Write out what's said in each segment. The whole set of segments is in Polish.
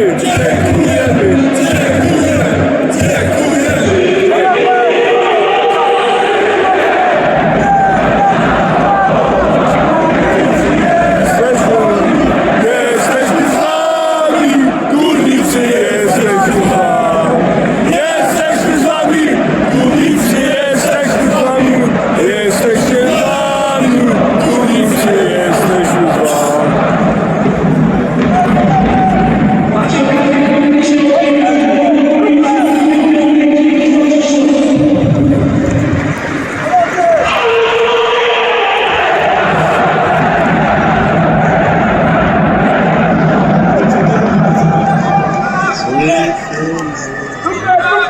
Dziękuję! Dziękuję! Dziękuję!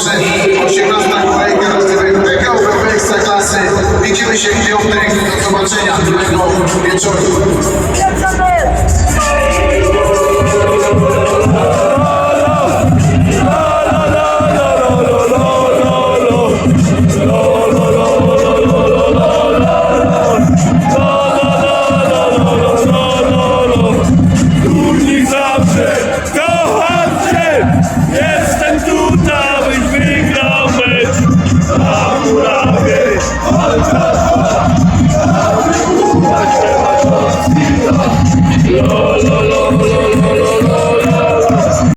przez 18 kolejkę rozgrywek Europy Ekstraklasy. Widzimy się w piątek. Do zobaczenia miłego wieczoru.